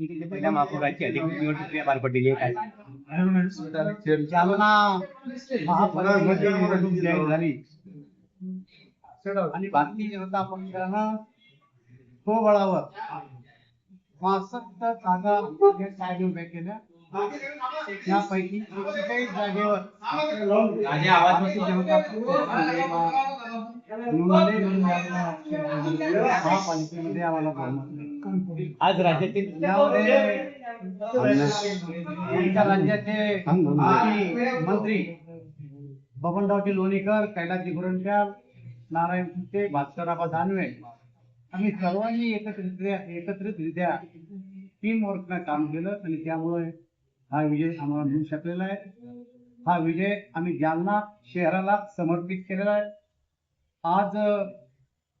पहिल्या महापौराची अधिकृत निवड प्रक्रिया पार पडलेली आहे. काय जालना महापालिकेची निवडणूक जाहीर झाली. आणि भारतीय जनता पक्षानं स्वबळावर पासष्ट जागा कायदे उभ्या केल्या. त्यापैकी जागेवर भारतीय जनता पक्ष महापालिकेमध्ये आम्हाला बहुमत. आज राज्यातील आमच्या राज्याचे मंत्री बबनरावजी लोणीकर कैलासजी गुरंट्याल नारायण कुट्टे भास्करराव दानवे. आम्ही सर्वांनी एकत्रित्या एकत्रितरित्या टीम वर्कनं काम केलं आणि त्यामुळे हा विजय आम्हाला मिळू शकलेला आहे. हा विजय आम्ही जालना शहराला समर्पित केलेला आहे. आज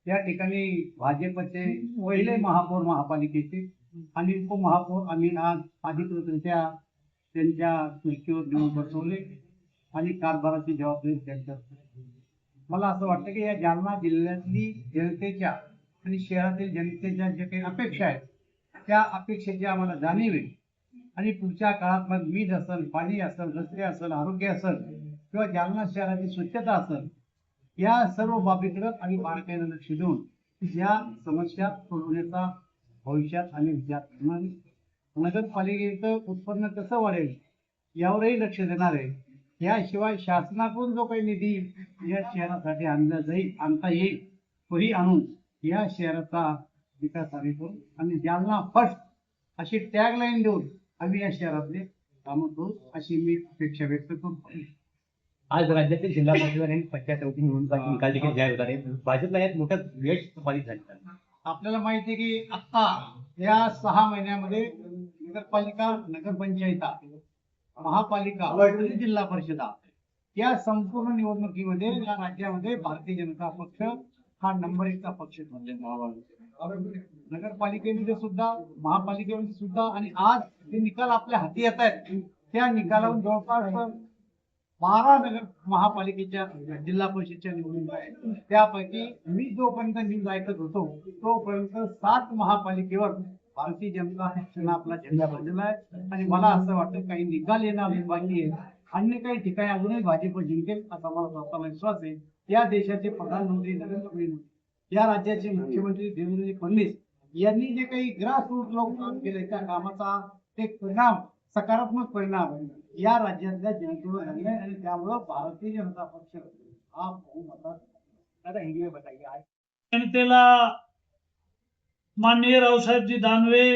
अ, या ठिकाणी भाजपचे पहिले महापौर महापालिकेचे आणि उपमहापौर आम्ही आज अधिकृतरित्या त्यांच्या खुर्चीवर देऊन बसवले आणि कारभाराची जबाबदारी त्यांच्या मला असं वाटतं की या जालना जिल्ह्यातली जनतेच्या आणि शहरातील जनतेच्या ज्या काही अपेक्षा आहेत त्या अपेक्षेची आम्हाला जाणीव आहे. आणि पुढच्या काळात मग वीज असेल पाणी असेल रस्ते असेल आरोग्य असेल किंवा जालना शहराची स्वच्छता असेल या सर्व बाबीकडे आणि बारकाईनं लक्ष देऊन या समस्या सोडवण्याचा भविष्यात आम्ही विचार करणार नगरपालिकेचं उत्पन्न कसं वाढेल यावरही लक्ष देणार आहे. याशिवाय शासनाकडून जो काही निधी या शहरासाठी आणला जाईल आणता येईल तोही आणून या शहराचा विकास आम्ही करू. आणि जालना फर्स्ट अशी टॅग लाईन देऊन आम्ही या शहरातले कामं करू अशी मी अपेक्षा व्यक्त करतो. आज राज्यातील जिल्हा परिषद आणि पंचायत समिती निवडणुकांचे निकाल देखील जाहीर होत आहे. भाजपला यात मोठ्या वेळ बाधित झाला आपल्याला माहिती आहे की आता या सहा महिन्यामध्ये नगरपालिका नगरपंचायता महापालिका आणि जिल्हा परिषदा या संपूर्ण निवडणुकीमध्ये या राज्यामध्ये भारतीय जनता पक्ष हा नंबर एकचा पक्ष ठरलेला नगरपालिकेमध्ये सुद्धा महापालिकेमध्ये सुद्धा आणि आज जे निकाल आपल्या हाती येत आहेत त्या निकालावर जवळपास महानगर महापालिकेच्या जिल्हा परिषदच्या निवडणुका आहेत त्यापैकी मी जोपर्यंत न्यूज ऐकत होतो तोपर्यंत सात महापालिकेवर भारतीय जनता पक्षानं आपला झेंडा बदलला आहे. आणि मला असं वाटतं काही निकाल येणार बाकी आहे अन्य काही ठिकाणी अजूनही भाजप जिंकेल असा मला स्वतःला विश्वास आहे. या देशाचे प्रधानमंत्री नरेंद्र मोदी या राज्याचे मुख्यमंत्री देवेंद्रजी फडणवीस यांनी जे काही ग्रासरूट लोक काम केले त्या कामाचा एक परिणाम सकारात्मक परिणाम या राज्यातल्या जनतेवर झाले आणि त्यामुळं भारतीय जनता पक्ष हा बहुमतात जनतेला माननीय रावसाहेबजी दानवे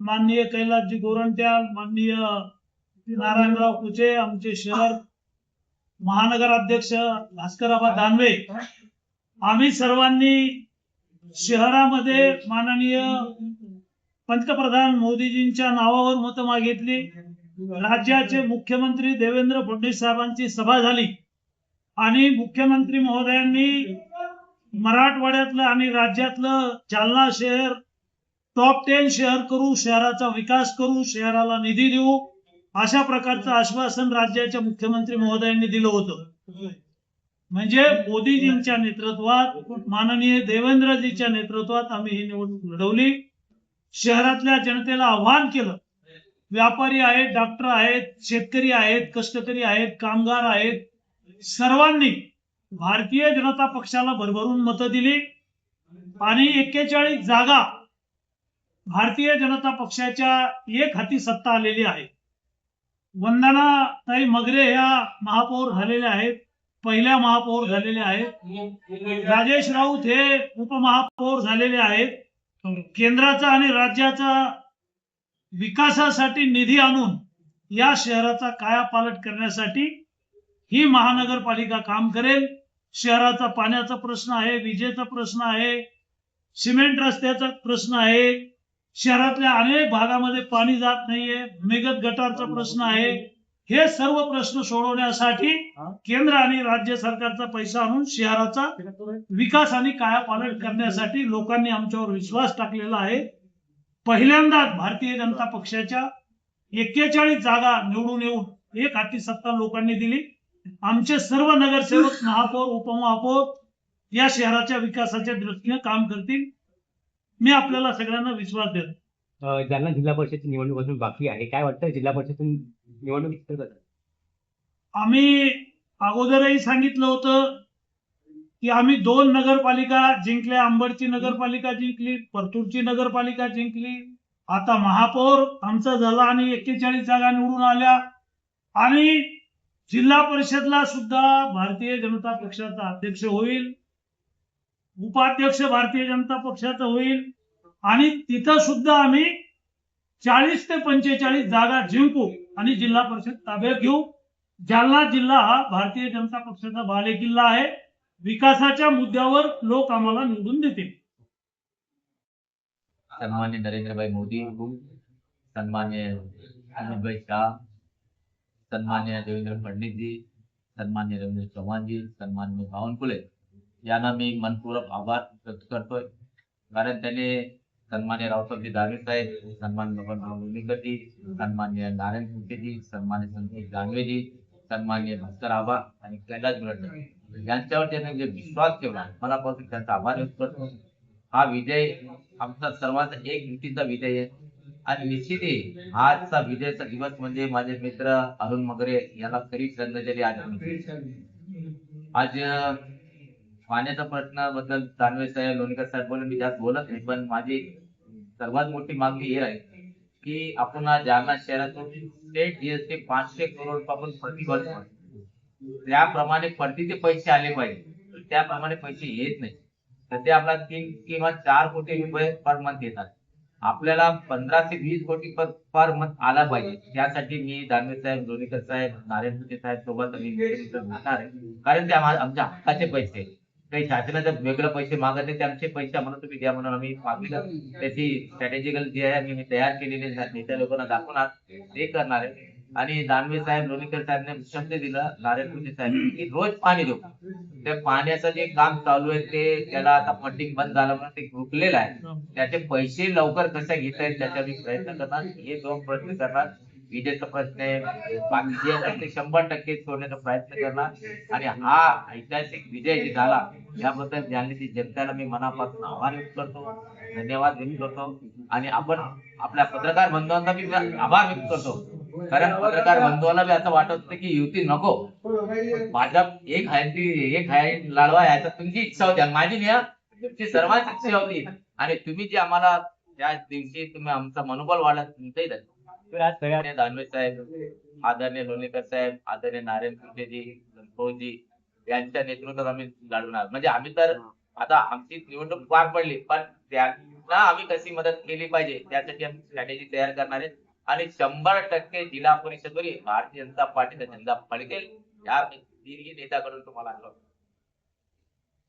माननीय कैलासजी गोरंट्याल माननीय नारायणराव कुचे आमचे शहर महानगर अध्यक्ष दानवे आम्ही सर्वांनी शहरामध्ये माननीय पंतप्रधान मोदीजींच्या नावावर मतं मागितली. राज्याचे मुख्यमंत्री देवेंद्र फडणवीस साहेबांची सभा झाली. आणि मुख्यमंत्री महोदयांनी मराठवाड्यातलं आणि राज्यातलं जालना शहर टॉप टेन शहर करू शहराचा विकास करू शहराला निधी देऊ अशा प्रकारचं आश्वासन राज्याच्या मुख्यमंत्री महोदयांनी दिलं होतं. म्हणजे मोदीजींच्या नेतृत्वात माननीय देवेंद्रजीच्या नेतृत्वात आम्ही ही निवडणूक लढवली. शहरातल्या जनतेला आव्हान केलं. व्यापारी आहेत डॉक्टर आहेत शेतकरी आहेत कष्टकरी आहेत कामगार आहेत. सर्वांनी भारतीय जनता पक्षाला भरभरून मतं दिली आणि एक्केचाळीस जागा भारतीय जनता पक्षाच्या एक हाती सत्ता आलेली आहे. वंदना ताई मगरे ह्या महापौर झालेल्या आहेत पहिल्या महापौर झालेल्या आहेत. राजेश राऊत हे उपमहापौर झालेले आहेत. केंद्राचा आणि राज्याचा विकासासाठी निधी आणून या शहराचा कायापालट करण्यासाठी ही महानगरपालिका काम करेल. शहराचा पाण्याचा प्रश्न आहे विजेचा प्रश्न आहे सिमेंट रस्त्याचा प्रश्न आहे. शहरातल्या अनेक भागामध्ये पाणी जात नाहीये भूमिगत गटारचा प्रश्न आहे. हे सर्व प्रश्न सोडवण्यासाठी केंद्र आणि राज्य सरकारचा पैसा आणून शहराचा विकास आणि कायापालट करण्यासाठी लोकांनी आमच्यावर विश्वास टाकलेला आहे. पहिल्यांदाच भारतीय जनता पक्षाच्या एक्केचाळीस जागा निवडून येऊन एक हाती सत्ता लोकांनी दिली. आमचे सर्व नगरसेवक महापौर उपमहापौर या शहराच्या विकासाच्या दृष्टीने काम करतील. मी आपल्याला सगळ्यांना विश्वास देतो. जालना जिल्हा परिषदची निवडणूक अजून बाकी आहे काय वाटतं जिल्हा परिषद निवडणूक चित्र आम्ही अगोदरही सांगितलं होतं की आम्ही दोन नगरपालिका जिंकल्या अंबडची नगरपालिका जिंकली परतूरची नगरपालिका जिंकली. आता महापौर आमचा झाला आणि एक्केचाळीस जागा निवडून आल्या. आणि जिल्हा परिषदला सुद्धा भारतीय जनता पक्षाचा अध्यक्ष होईल उपाध्यक्ष भारतीय जनता पक्षाचा होईल. आणि तिथं सुद्धा आम्ही चाळीस ते पंचेचाळीस जागा जिंकू आणि जिल्हा परिषद ताब्यात घेऊ. जालना जिल्हा हा भारतीय जनता पक्षाचा बालेकिल्ला आहे. विकासाच्या मुद्द्यावर लोक आम्हाला निवडून देतील. सन्मान्य नरेंद्रभाई मोदी सन्मान्य अमितभाई शाह सन्मान्य देवेंद्र फडणवीसजी सन्मान्य रवींद्र चव्हाण जी सन्मान्य बावनकुले यांना मी मनपूर्वक आभार व्यक्त करतोय. कारण त्यांनी सन्मान्य रावसाहेबजी दानवे साहेब सन्मान्य बबनराव लोणीकर सन्मान्य नारायण कुटे सन्मान्य संतोष दानवेजी सन्मान्य भास्कर आबा आणि कैलास गुरड यांच्यावर त्यांनी जे विश्वास ठेवला मनापासून त्यांचा आभार व्यक्त करतो. हा विजय आमचा सर्वांचा एक युतीचा विजय आहे. आणि निश्चितही आजचा विजयचा दिवस म्हणजे माझे मित्र अरुण मगरे याला खरी श्रद्धांजली आज आज पाण्याच्या प्रश्नाबद्दल दानवे साहेब लोणीकर साहेब बोलून मी जास्त बोलत नाही पण माझी सर्वात मोठी मागणी ही आहे की आपण जालना शहरातून स्टेट जीएसटी पाचशे करोड आपण प्रतिवर्ष. त्याप्रमाणे परतीचे पैसे आले पाहिजे. त्याप्रमाणे पैसे येत नाही. सध्या आपला तीन किंवा चार कोटी रुपये पर मंथ येतात. आपल्याला पंधरा ते वीस कोटी पर पर मंथ आला पाहिजे. त्यासाठी मी दानवे साहेब लोणीकर साहेब नारायण साहेब सोबत कारण ते आमच्या हक्काचे पैसे आहेत. काही शासनाचे वेगळे पैसे मागत नाही ते आमचे पैसे आम्हाला तुम्ही द्या म्हणून आम्ही मागितलं. त्याची स्ट्रॅटेजिकल जी आहे आम्ही तयार केलेली नेत्या लोकांना दाखवणार ते करणार आहे. आणि दानवे साहेब लोणीकर साहेबने शब्द दिला नारायण कुटे साहेब. की रोज पाणी देऊ. त्या पाण्याचं जे काम चालू आहे ते त्याला आता फंडिंग बंद झालं म्हणून ते रुकलेलं आहे. त्याचे पैसे लवकर कसे घेता येईल त्याच्यावर मी प्रयत्न करणार. हे दोन प्रयत्न करणार. विजेचा प्रश्न आहे. बाकी जे शंभर टक्के सोडण्याचा प्रयत्न करणार. आणि हा ऐतिहासिक विजय जे झाला याबद्दल जालन्याची जनतेला मी मनापासून आभार व्यक्त करतो धन्यवाद व्यक्त करतो. आणि आपण आपल्या पत्रकार बंधूंचा मी आभार व्यक्त करतो. कारण पत्रकार बंधूंना बी असं वाटत होतं की युती नको. भाजप एक आहे ती एक हाय लाडवा याचा तुमची इच्छा होती. माझी नाही तुमची सर्वांची इच्छा होती. आणि तुम्ही जे आम्हाला त्या दिवशी तुम्ही आमचा मनोबल वाढला तुमचंही धन्यवाद. सगळ्या दानवे साहेब आदरणीय लोणीकर साहेब आदरणीय नारायण कुटेजी संतोषजी यांच्या नेतृत्वात आम्ही लढवणार म्हणजे आम्ही तर आता आमची निवडणूक पार पडली पण त्यांना आम्ही कशी मदत केली पाहिजे त्यासाठी आम्ही स्ट्रॅटेजी तयार करणार आहे आणि शंभर टक्के जिल्हा परिषदवरील भारतीय जनता पार्टीचा झेंडा फडकेल या नेत्याकडून तुम्हाला